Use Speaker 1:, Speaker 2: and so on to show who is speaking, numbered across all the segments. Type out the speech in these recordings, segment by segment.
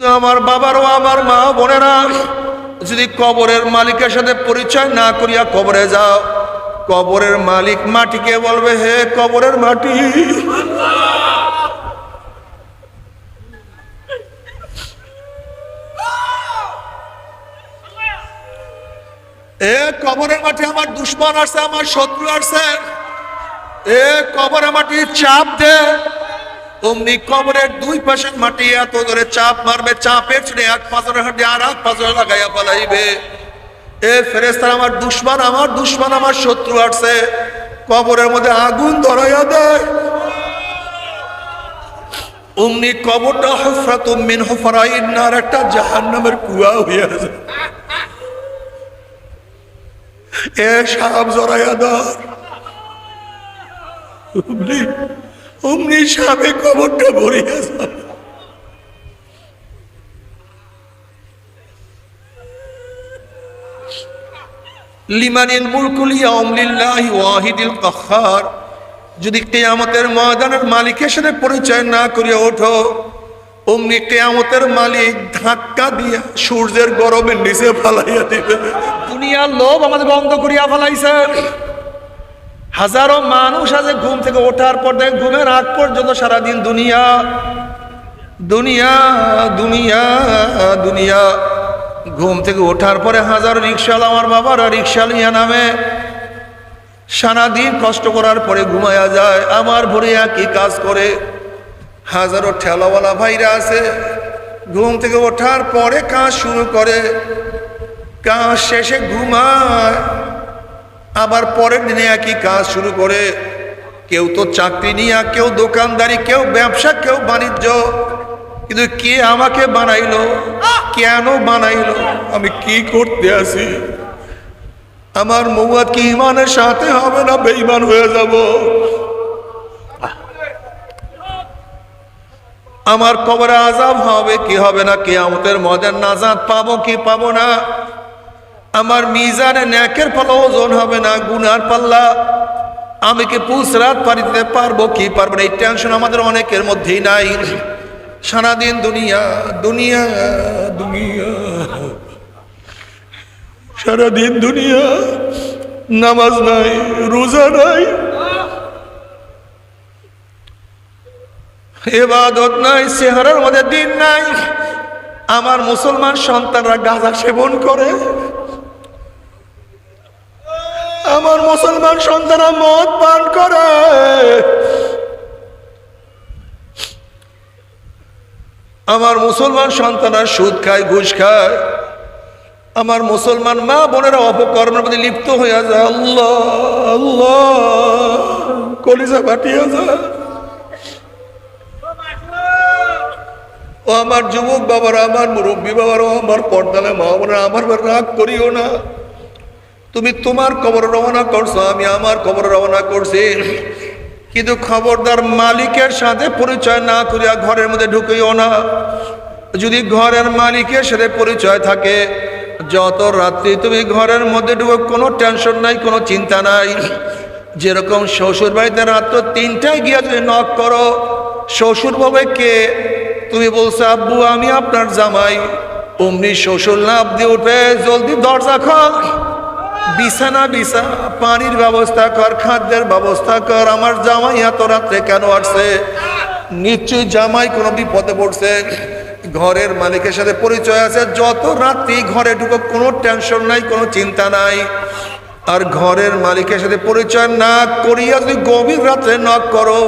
Speaker 1: আমার বাবারও আমার মা বোনেরা, যদি কবরের মালিকের সাথে পরিচয় না করিয়া কবরে যাও, কবরের মালিক মাটিকে বলবে, হে কবরের মাটি। এ কবরের মাটি আমার দুশ্মন আসছে, আমার শত্রু আসছে। এ কবরের মাটি চাপ দে। অমনি কবরের দুই পাশের মাটি এত ধরে চাপ মারবে, চাপের ছেড়ে এক পাথরে হাঁটে আর এক পাথরে লাগাইয়া পালাইবে এ ফেরেস্তার আমার দুশ্মন আমার দুশ্মন, আমার শত্রু আসছে। কবরের মধ্যে আগুন ধরাইয়া দেয়। অমনি কবরটা হফরাত মিন হফরাইনার একটা জাহান্নামের কুয়া হইয়া এ সাপ জড়াইয়া ধর। অমনি সাপে কবরটা ভরিয়া যাবে লিমানিল মুলকুলিয়া অমলিল্লাহি ওয়াহিদিল কাহার। যদি কেয়ামতের ময়দানের মালিকের সাথে পরিচয় না করিয়া ওঠো, অমনি কেয়ামতের মালিক ধাক্কা দিয়া সূর্যের গরমের নিচে ফালাইয়া দিবে। দুনিয়ার লোভ আমাদের বন্ধ করিয়া ফেলাইছে। হাজারো মানুষ আছে ঘুম থেকে ওঠার পর থেকে ঘুমের আগ পর্যন্ত সারাদিন দুনিয়া দুনিয়া দুনিয়া দুনিয়া। ঘুম থেকে ওঠার পরে হাজারো রিক্সাওয়ালা আমার বাবারা রিক্সা লিয়া নামে। সারাদিন কষ্ট করার পরে ঘুমায়া যায়, আমার ভরে একই কাজ করে। হাজারো ঠেলাওয়ালা ভাইরা আছে, ঘুম থেকে ওঠার পরে কাজ শুরু করে। কাজ শেষে ঘুমায়। আবার পরের দিনে একই কাজ শুরু করে। কেউ তো চাকরি নিয়ে, কেউ দোকানদারি, কেউ ব্যবসা, কেউ বাণিজ্য। কিন্তু কে আমাকে বানাইলো? কেন বানাইলো? আমি কি করতে আসি আমার মৌয়া কি ইমানের সাথে হবে না বেইমান হয়ে যাব? আমার কবরে আজাব হবে, কি হবে না কে আমাদের মদের নাজাদ পাবো, কি পাবো না? আমার মিজানে ন্যাকের পাল্লা ওজন হবে না, গুনার পাল্লা। আমি কি পুষরাত পারি দিতে পারব, কি পারব না? এই টেনশন আমাদের অনেকের মধ্যেই নাই। সারাদিন দুনিয়া দুনিয়া দুনিয়া। সারাদিন দুনিয়া, নামাজ নাই, রোজা নাই। এবাদত নাই, চেহারার মধ্যে দিন নাই। আমার মুসলমান সন্তানরা গাঁজা সেবন করে। আমার মুসলমান সন্তানরা মদ পান করে। আমার মুসলমান সন্তানরা সুদ খায়, ঘুষ খায়। আমার মুসলমান মা বোনেরা অপকর্মের প্রতি লিপ্ত হইয়া যায়। আল্লাহ আল্লাহ, কলিজা ফাটিয়া যায়। ও আমার যুবক বাবারা, আমার মুরব্বী বাবারা আমার পর্দালে মা বোনেরা, আমার রাগ করিও না। তুমি তোমার কবর রওনা করছ, আমি আমার কবর রওনা করছি। কিন্তু খবরদার মালিকের সাথে পরিচয় না করিয়া ঘরের মধ্যে ঢুকিও না। যদি ঘরের মালিকের সাথে পরিচয় থাকে, যত রাত্রি তুমি ঘরের মধ্যে ঢুকো, কোনো টেনশন নাই, কোনো চিন্তা নাই। যেরকম শ্বশুর বাড়িতে রাত্র তিনটায় গিয়া যদি নক করো শ্বশুর বলবে কে? তুমি বলছো, আব্বু, আমি আপনার জামাই। অমনি শ্বশুর লাভ দিয়ে উঠবে জলদি দরজা খোল। বিছানা বিছা, পানির ব্যবস্থা কর, খাদ্যের ব্যবস্থা কর। আমার জামাই এত রাত্রে কেন আসছে? নিশ্চয়ই জামাই কোনো বিপদে পড়ছে। ঘরের মালিকের সাথে পরিচয় আছে। যত রাত্রি ঘরে ঢুকো কোনো টেনশন নাই, কোনো চিন্তা নাই। আর ঘরের মালিকের সাথে পরিচয় না করিয়া যদি গভীর রাত্রে নক করো,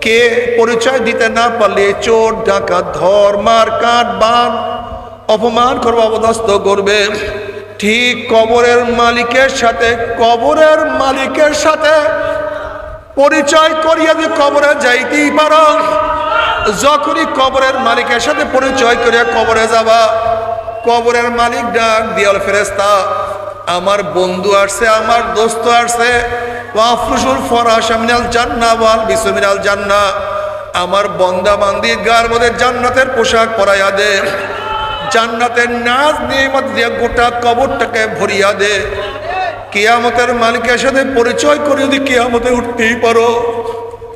Speaker 1: কে পরিচয় দিতে না পারলে চোর, ডাকাত, ধর, মার, কাঠ, বান, অপমান করবে অবদস্ত করবে। ঠিক কবরের মালিকের সাথে, কবরের মালিকের সাথে পরিচয় করিয়া যদি কবরে যাইতেই পারো। যখনই কবরের মালিকের সাথে পরিচয় করিয়া কবরে যাবা, কবরের মালিক ডাক দিয়াল ফেরেস্তা আমার বন্ধু আসছে, আমার দোস্ত আসছে। ওয়াফরুসুল ফরাশ মিনাল জান্না ওয়াল বিসমিনাল জান্না আমার বন্দা বান্দি গার মধ্যে জান্নাতের পোশাক পরাইয়া দে। জান্নাতের নাচ নিয়ামত দিয়ে গোটা কবরটাকে ভরিয়া দে। কেয়ামতের মালিকের সাথে পরিচয় করে যদি কেয়ামতে উঠতেই পারো,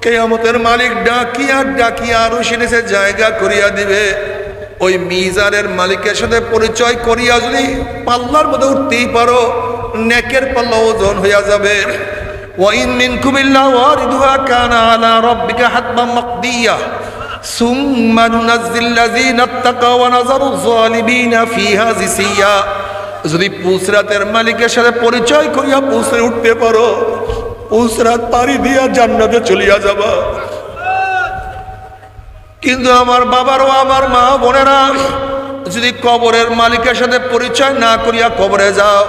Speaker 1: কেয়ামতের মালিক ডাকিয়া ডাকিয়া আরও সে জায়গা করিয়া দিবে। ওই মিজানের মালিকের সাথে পরিচয় করিয়া যদি পাল্লার মধ্যে উঠতেই পারো, নেকের পাল্লা ওজন হইয়া যাবে। ওয়াইন মিনকুম ইল্লা ওয়ারিদুহা কানা আলা রাব্বিকা হাতমান মাকদিয়া। নুনাজ্জিল লাযিনা ইত্তাকাও ওয়া নাযারু যালিমিনা ফিহা জিসিয়া যদি পুসরাতের মালিকের সাথে পরিচয় করিয়া পুসরে উঠতে পারো, পুসরাত পাড়ি দিয়া জান্নাতে চলিয়া যাবা। কিন্তু আমার বাবারও আমার মা বোনেরা, যদি কবরের মালিকের সাথে পরিচয় না করিয়া কবরে যাও,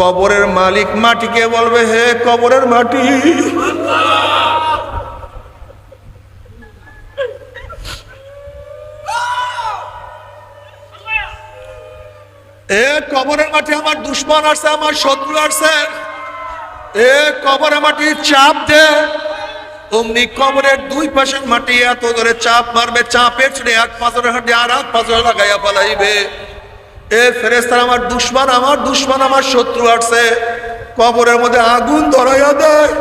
Speaker 1: কবরের মালিক মাটিকে বলবে, হে কবরের মাটি এ কবরের মাটি আমার দুশ্মন আসছে, আমার শত্রু আসছে। এ কবরের মাটি চাপ দে। অমনি কবরের দুই পাশের মাটি এত ধরে চাপ মারবে, চাপের ছেড়ে এক পাথরে হাঁটি আর এক পাথরে লাগাইয়া পালাইবে এ ফেরেস্তার আমার দুশ্মন আমার দুশ্মন, আমার শত্রু আসছে। কবরের মধ্যে আগুন ধরাইয়া দেয়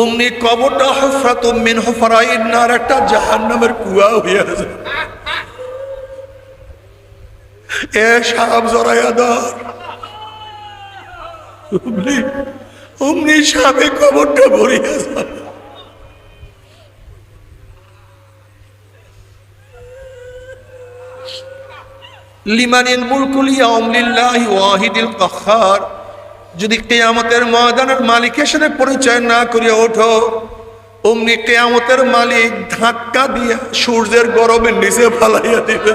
Speaker 1: অমনি কবরটা হফরাত মিন হফরাইন আর একটা জাহান্নামের কুয়া হইয়া যায় এ সাপ জড়াইয়া ধর। অমনি সাপে কবরটা ভরিয়া লিমানিল যদি কিয়ামতের ময়দানের মালিকের সাথে পরিচয় না করিয়া ওঠো, অমনি কিয়ামতের মালিক ধাক্কা দিয়া সূর্যের গরমের নিচে ফালাইয়া দিবে।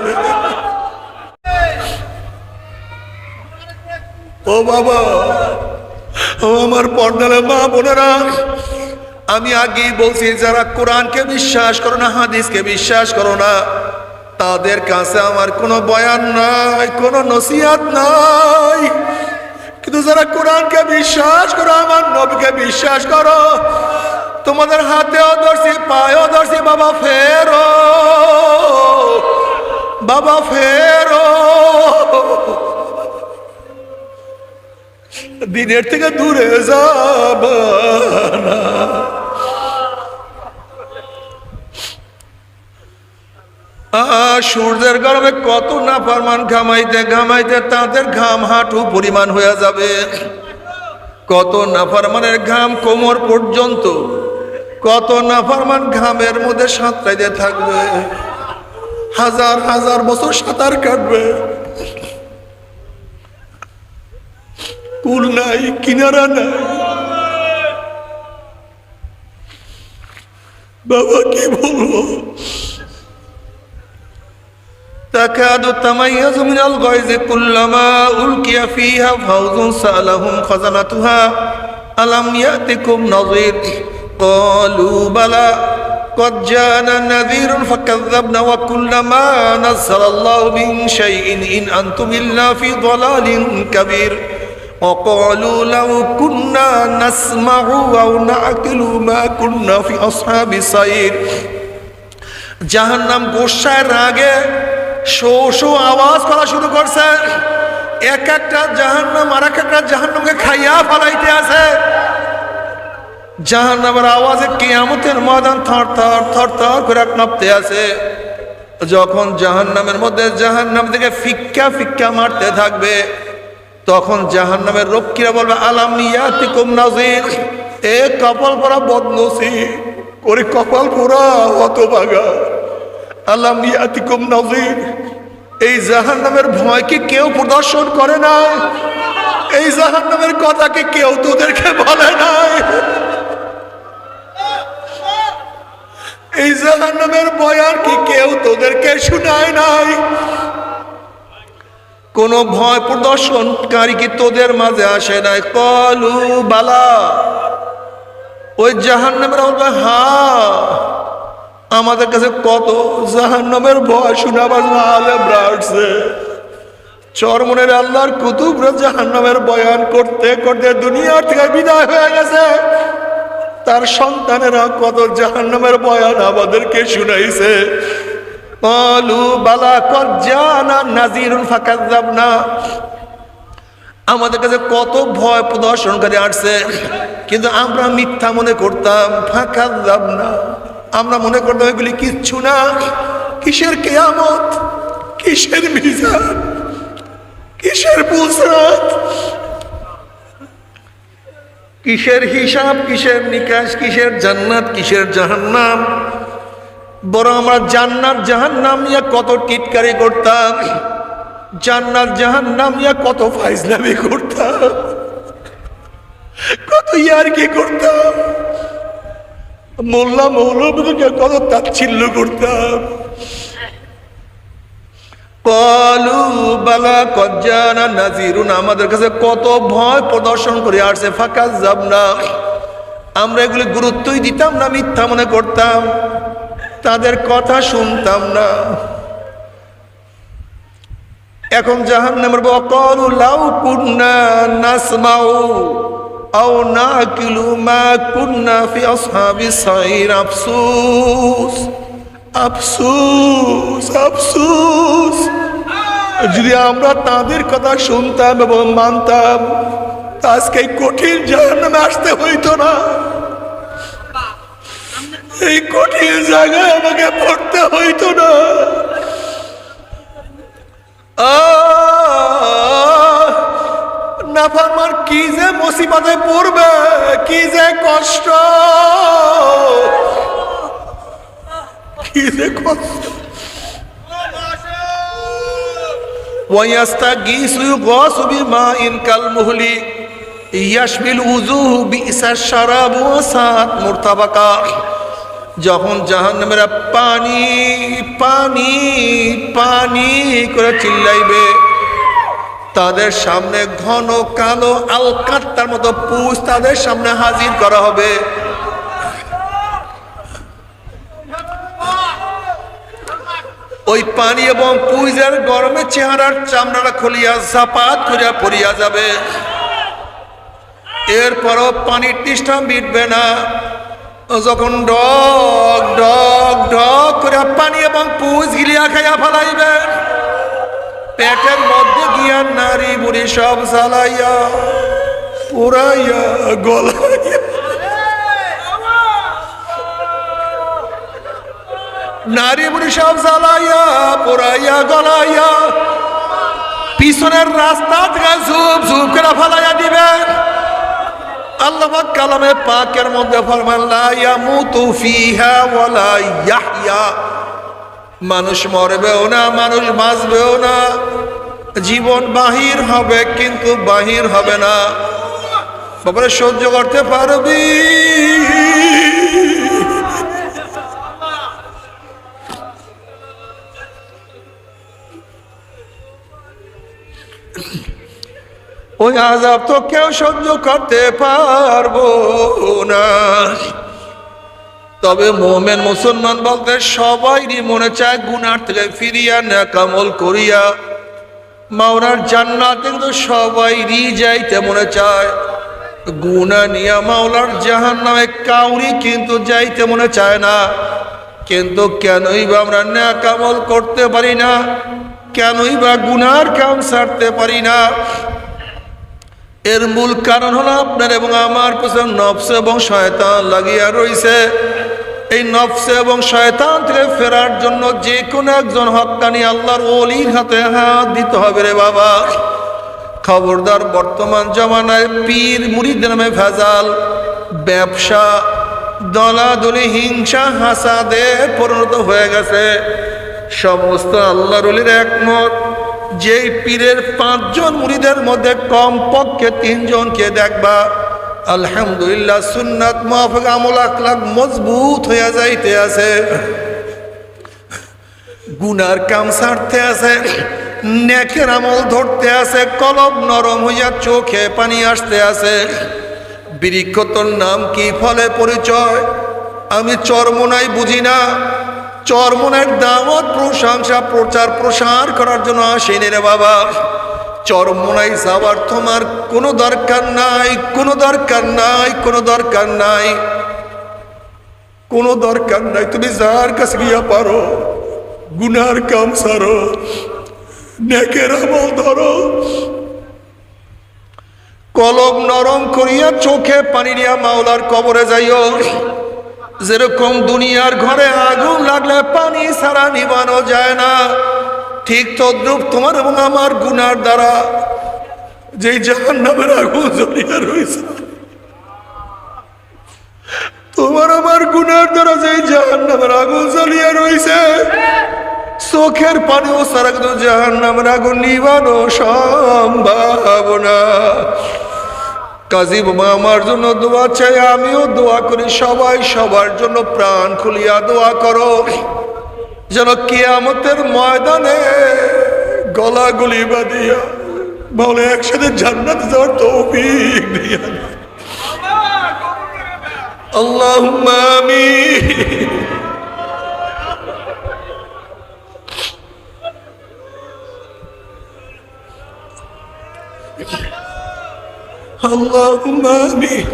Speaker 1: ও বাবা, ও আমার পর্দালে মা বোনেরা, আমি আগেই বলছি, যারা কোরআনকে বিশ্বাস করো না, হাদিসকে বিশ্বাস করো না, তাদের কাছে আমার কোনো বয়ান নাই, কোনো নসিহাত নাই। কিন্তু যারা কোরআনকে বিশ্বাস করো, আমার নবীকে বিশ্বাস করো, তোমাদের হাতেও ধরছি, পায়েও ধরছি, বাবা ফেরো বাবা ফেরো। দিনের থেকে দূরে যাব সূর্যের গরমে কত না ফরমান ঘামাইতে ঘামাইতে তাদের ঘাম হাঁটু পরিমাণ হয়ে যাবে। কত নাফারমানের ঘাম কোমর পর্যন্ত, কত নাফারমান ঘামের মধ্যে সাঁতরাইতে থাকবে। হাজার হাজার বছর সাঁতার কাটবে। কুল নাই কিনারা নাই বাবা কি বলবো تكاد تميز من الغيظ كلما ألقي فيها فوز سألهم خزنتها ألم يأتكم نظير قالوا بلى قد جاءنا نذير فكذبنا وكل ما نزل الله من شيء إن أنتم إلا في ضلال كبير وقالوا لو كنا نسمع أو نعقل ما كنا في أصحاب السعير জাহান্নাম গোসায় রাগে শো শো আওয়াজ করা শুরু করছে এক একটা জাহান্নাম আর এক একটা জাহান্নামকে খাইয়া ফলাইতে আছে জাহান্নামের আওয়াজে কিয়ামতের ময়দান থর থর থর থর করে কাঁপতে আছে যখন জাহান্নামের মধ্যে জাহান্নাম থেকে ফিক্কা ফিক্কা মারতে থাকবে তখন জাহান্নামের রক্ষীরা বলবে, আলাম ইয়াতিকুম নাজির এ কপাল পরা বদনসি করে কপাল পোড়া অত বাগা আলাম ইয়াতিকুম নাজির এই জাহান্নামের ভয়কে কেউ প্রদর্শন করে না এই জাহান্নামের কথাকে কেউ তোদেরকে বলে নাই? এই জাহান্নামের বয়ান কি কেউ তোদেরকে শুনায় নাই? কোন ভয় প্রদর্শনকারী কি তোদের মাঝে আসে নাই। কলু, বালা। ওই জাহান্নামের বলবে হা। আমাদের কাছে কত জাহান্নামের ভয় শোনাবার আসছে চরমনের আল্লাহর কুতুব কুতুবরা জাহান্নামের বয়ান করতে করতে দুনিয়ার থেকে বিদায় হয়ে গেছে। তার সন্তানেরা কত জাহান্নামের বয়ান আমাদেরকে শুনাইছে। কলু বালা কজ্জানা নাজিরুন ফাকাজ্জাবনা আমাদের কাছে কত ভয় প্রদর্শনকারী আসছে। কিন্তু আমরা মিথ্যা মনে করতাম ফাঁকা যাব না আমরা মনে করতাম এগুলি কিচ্ছু না। কিসের কেয়ামত? কিসের মিজান? কিসের বুসরাত কিসের হিসাব, কিসের নিকাশ, কিসের জান্নাত, কিসের জাহান্নাম? বরং আমরা জান্নাত, জাহান্নাম ইয়া কত টিটকারি করতাম, জান্নাত, জাহান্নাম ইয়া কত ফাইজলামি করতাম, কত ইয়ার কি করতাম, মোল্লা মৌলবীকে কত তাচ্ছিল্য করতাম। আমাদের কাছে কত ভয় প্রদর্শন করে আসছে, ফাঁকা যাব না আমরা এগুলি গুরুত্বই দিতাম না, মিথ্যা মনে করতাম। তাদের কথা শুনতাম না। এখন জাহান নামের বকলু লাউ কুন্না নাসমাউ আও নাকিলু মা কুন্না ফি আসহাবি সাইর, আফসুস আফসুস আফসুস। যদি আমরা তাদের কথা শুনতাম এবং মানতাম আজকে কঠিন জাহান্নামে আসতে হইতো না। এই কঠিন জায়গায় আমাকে পড়তে হইতো না আহ, নাফরমান কি যে মুসিবতে পড়বে কি যে কষ্ট কি যে কষ্ট ويستغيث يغاث بماء كالمهل يشبه الوجوه بئس الشراب وساءت مرتبقا যখন জাহান্নামেরা পানি পানি পানি করে চিল্লাইবে, তাদের সামনে ঘন কালো আলকাত্তার মতো পুষ তাদের সামনে হাজির করা হবে। ওই পানি এবং পুইজের গরমে চেহারার চামড়াটা খুলিয়া জাপাত করিয়া পড়িয়া যাবে। এরপরও পানির তৃষ্ঠা মিটবে না। যখন ডগ ডগ ডগ করে পানি এবং পুজ গিলিয়া খাইয়া ফেলাইবে, পেটের মধ্যে গিয়া নারী, বুড়ি সব জ্বালাইয়া পুরাইয়া গলাইয়া। নারী, বুড়ি সব জ্বালাইয়া পোড়াইয়া গলাইয়া। পিছনের রাস্তা থেকে ঝুপ ঝুপ করে আল্লাহ কালামে পাকের মধ্যে ফরমান মানুষ মরবেও না, মানুষ বাঁচবেও না। জীবন বাহির হবে, কিন্তু বাহির হবে না। বাবারে সহ্য করতে পারবি? ওই আজাব তো কেউ সহ্য করতে পারব না। তবে মোমেন মুসলমান বলতে সবাইরই মনে চায় গুনার থেকে ফিরিয়া কামল করিয়া। মাওনার জান্নাত কিন্তু সবাইরই যাইতে মনে চায়। গুনা নিয়া মাওলার জাহান নামে কাউরি কিন্তু যাইতে মনে চায় না। কিন্তু কেনই বা আমরা কামল করতে পারি না? কেনই বা গুনার কাম সারতে পারি না? এর মূল কারণ হলো আপনার এবং আমার পেছনে নফস এবং শয়তান লাগিয়া রয়েছে এই নফস এবং শয়তান থেকে ফেরার জন্য যে কোনো একজন হকানি আল্লাহর অলির হাতে হাত দিতে হবে রে বাবা। খবরদার বর্তমান জমানায় পীর মুড়ির নামে ভেজাল, ব্যবসা, দলাদলি, হিংসা, হাসাদে পরিণত হয়ে গেছে। সমস্ত আল্লাহর অলির একমত। যেই পীরের পাঁচজন মুড়িদের মধ্যে কম পক্ষে তিনজনকে দেখবা, আলহামদুলিল্লাহ সুন্নাত মাফিক আমল আখলাক মজবুত হইয়া যাইতে আছে। গুনার কাম ছাড়তে আছে, নেকের আমল ধরতে আছে, কলব নরম হইয়া চোখে পানি আসতে আছে। বৃক্ষ তোর নাম কি ফলে পরিচয়? আমি চরমনাই বুঝি না। চরমনের দামত প্রশংসা, প্রচার, প্রসার করার জন্য আসেনি রে বাবা। চরমনাই যাওয়ার তোমার কোনো দরকার নাই, কোনো দরকার নাই, কোনো দরকার নাই। কোনো দরকার নাই, তুমি যার কাছে গিয়া পারো, গুনার কাম সারো, নেকের আমল ধরো। কলম নরম করিয়া চোখে পানি নিয়া মাওলার কবরে যাইও। যেরকম দুনিয়ার ঘরে আগুন লাগলে পানি ছাড়া নিবানো যায় না, ঠিক তদ্রুপ তোমার এবং আমার গুনার দ্বারা যেই জাহান নামের আগুন জ্বলিয়া রয়েছে তোমার আমার গুনার দ্বারা যেই জাহান নামের আগুন জ্বলিয়া রয়েছে চোখের পানিও সারা কিন্তু জাহান নামের আগুন নিবানো সম্ভব না। কাজী বাবা আমার জন্য দোয়া চাই আমিও দোয়া করি সবাই সবার জন্য প্রাণ খুলিয়া দোয়া করো। যেন কিয়ামতের ময়দানে গলাগুলি বাঁধিয়া বলে একসাথে জান্নাত যাওয়ার তৌফিক দিয়া আল্লাহ আমি আল্লাহুম্মা আমিন।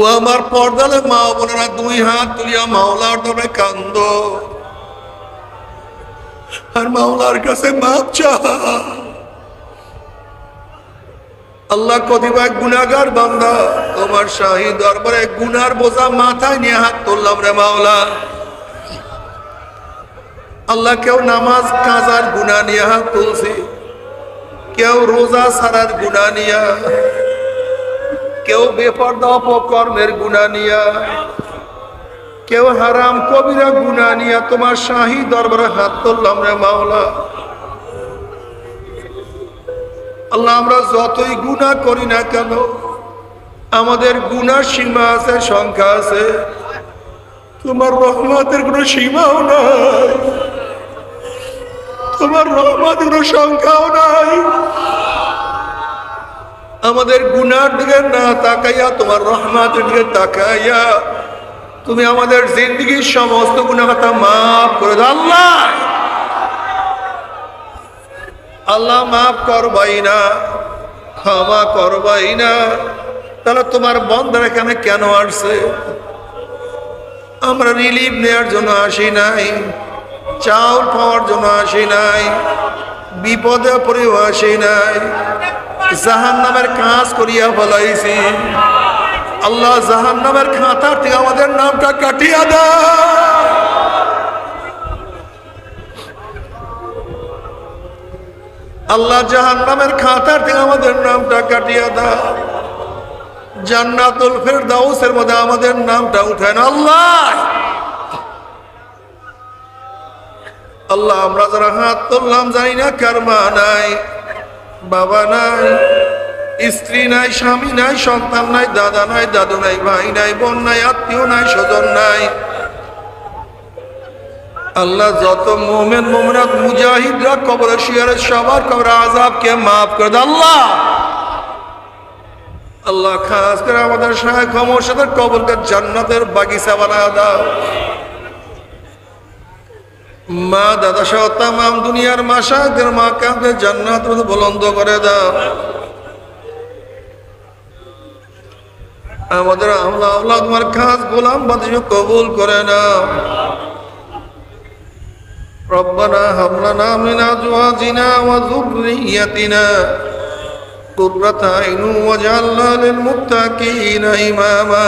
Speaker 1: ও আমার পর্দালে মা বোনেরা দুই হাত তুলিয়া মাওলার নামে কান্দ। আর মাওলার কাছে মাপ চা আল্লাহ কতিপয় গুনাগার বান্দা, তোমার শাহী দরবারে গুনার বোঝা মাথায় নিয়ে হাত তুললাম রে মাওলা। আল্লাহ কেউ নামাজ, কাজার গুনা নিয়ে হাত তুলছি। কেউ রোজা সারার গুণা নিয়া, কেউ বেপর্দা অপকর্মের গুণা নিয়া, কেউ হারাম কবিরা গুণা নিয়া, তোমার শাহী দরবারে হাত তুললাম রে মাওলা। আল্লাহ, আমরা যতই গুণা করি না কেন, আমাদের গুনার সীমা আছে, সংখ্যা আছে। তোমার রহমতের কোনো সীমাও নাই। তোমার রহমতের কোনো সংখ্যাও নাই। আমাদের গুনার দিকে না তাকাইয়া, তোমার রহমতের দিকে তাকাইয়া, তুমি আমাদের জিন্দগির সমস্ত গুণাগাতা মাফ করে আল্লাহ! আল্লাহ মাফ করবাই না, ক্ষমা করবাই না। তাহলে তোমার বন্ধের এখানে কেন আসছে? আমরা রিলিফ নেওয়ার জন্য আসি নাই। চাউল পাওয়ার জন্য আসি নাই, বিপদে পড়েও আসি নাই। জাহান নামের কাজ করিয়া ফলাইছি। আল্লাহ জাহান নামের খাতার থেকে আমাদের নামটা কাটিয়া দাও। আল্লাহ জাহান নামের খাতার থেকে আমাদের নামটা কাটিয়া দাও। জান্নাতুল ফেরদাউসের মধ্যে আমাদের নামটা উঠায় না আল্লাহ! আল্লাহ, আমরা যারা হাত তুললাম, জানি না কার মা নাই, বাবা নাই, স্ত্রী নাই, স্বামী নাই, সন্তান নাই, দাদা নাই, দাদু নাই, ভাই নাই, বোন নাই, আত্মীয় নাই, স্বজন নাই। আল্লাহ, যত মোমেন, মোমনাত, মুজাহিদরা কবর শিয়ারের সবার কবর আজাবকে মাফ করে দাও। আল্লাহ! আল্লাহ, খাস করে আমাদের খমর সাথে কবরকে জান্নাতের বাগিচা বানায় দাও। মা দাদা সহ তাম দুনিয়ার মাসাদের মা কাউকে জান্নাত মধ্যে বলন্দ করে দাও আমাদের আল্লাহ আল্লাহ তোমার খাস গোলাম বাদিস কবুল করে নাও ربنا هب لنا من ازواجنا وذريتنا قرة عين واجعلنا للمتقين اماما